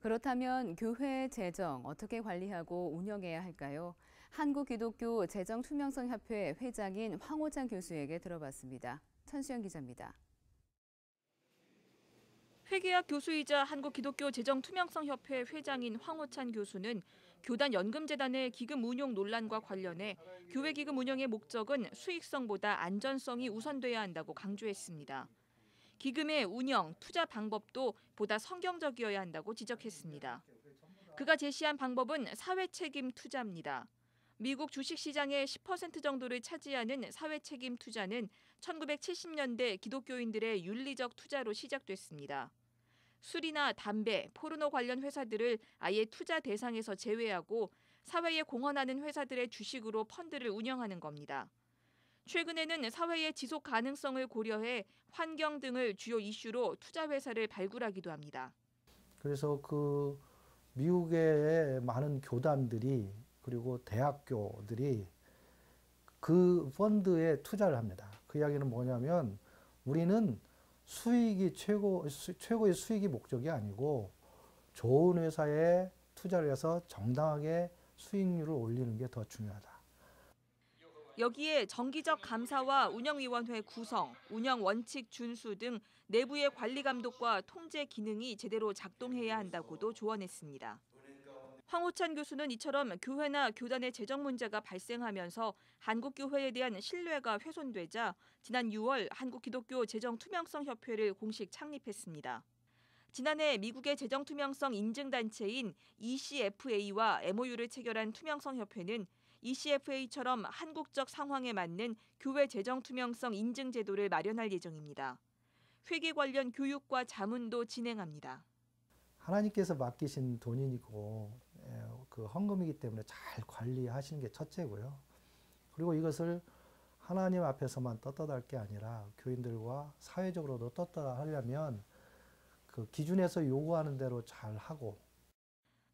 그렇다면 교회 재정 어떻게 관리하고 운영해야 할까요? 한국기독교 재정투명성협회 회장인 황호찬 교수에게 들어봤습니다. 천수영 기자입니다. 회계학 교수이자 한국기독교 재정투명성협회 회장인 황호찬 교수는 교단 연금재단의 기금 운용 논란과 관련해 교회 기금 운영의 목적은 수익성보다 안전성이 우선돼야 한다고 강조했습니다. 기금의 운영, 투자 방법도 보다 성경적이어야 한다고 지적했습니다. 그가 제시한 방법은 사회 책임 투자입니다. 미국 주식시장의 10% 정도를 차지하는 사회 책임 투자는 1970년대 기독교인들의 윤리적 투자로 시작됐습니다. 술이나 담배, 포르노 관련 회사들을 아예 투자 대상에서 제외하고 사회에 공헌하는 회사들의 주식으로 펀드를 운영하는 겁니다. 최근에는 사회의 지속 가능성을 고려해 환경 등을 주요 이슈로 투자 회사를 발굴하기도 합니다. 그래서 그 미국의 많은 교단들이 그리고 대학교들이 그 펀드에 투자를 합니다. 그 이야기는 뭐냐면 우리는 수익이 최고, 수, 최고의 수익이 목적이 아니고 좋은 회사에 투자를 해서 정당하게 수익률을 올리는 게 더 중요하다. 여기에 정기적 감사와 운영위원회 구성, 운영 원칙 준수 등 내부의 관리 감독과 통제 기능이 제대로 작동해야 한다고도 조언했습니다. 황호찬 교수는 이처럼 교회나 교단의 재정 문제가 발생하면서 한국 교회에 대한 신뢰가 훼손되자 지난 6월 한국 기독교 재정 투명성 협회를 공식 창립했습니다. 지난해 미국의 재정 투명성 인증 단체인 ECFA와 MOU를 체결한 투명성 협회는 ECFA처럼 한국적 상황에 맞는 교회 재정 투명성 인증 제도를 마련할 예정입니다. 회계 관련 교육과 자문도 진행합니다. 하나님께서 맡기신 돈이고 예, 그 헌금이기 때문에 잘 관리하시는 게 첫째고요. 그리고 이것을 하나님 앞에서만 떳떳할 게 아니라 교인들과 사회적으로도 떳떳하려면 그 기준에서 요구하는 대로 잘 하고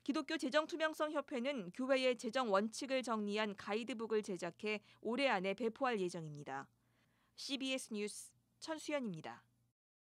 기독교 재정투명성협회는 교회의 재정 원칙을 정리한 가이드북을 제작해 올해 안에 배포할 예정입니다. CBS 뉴스 천수연입니다.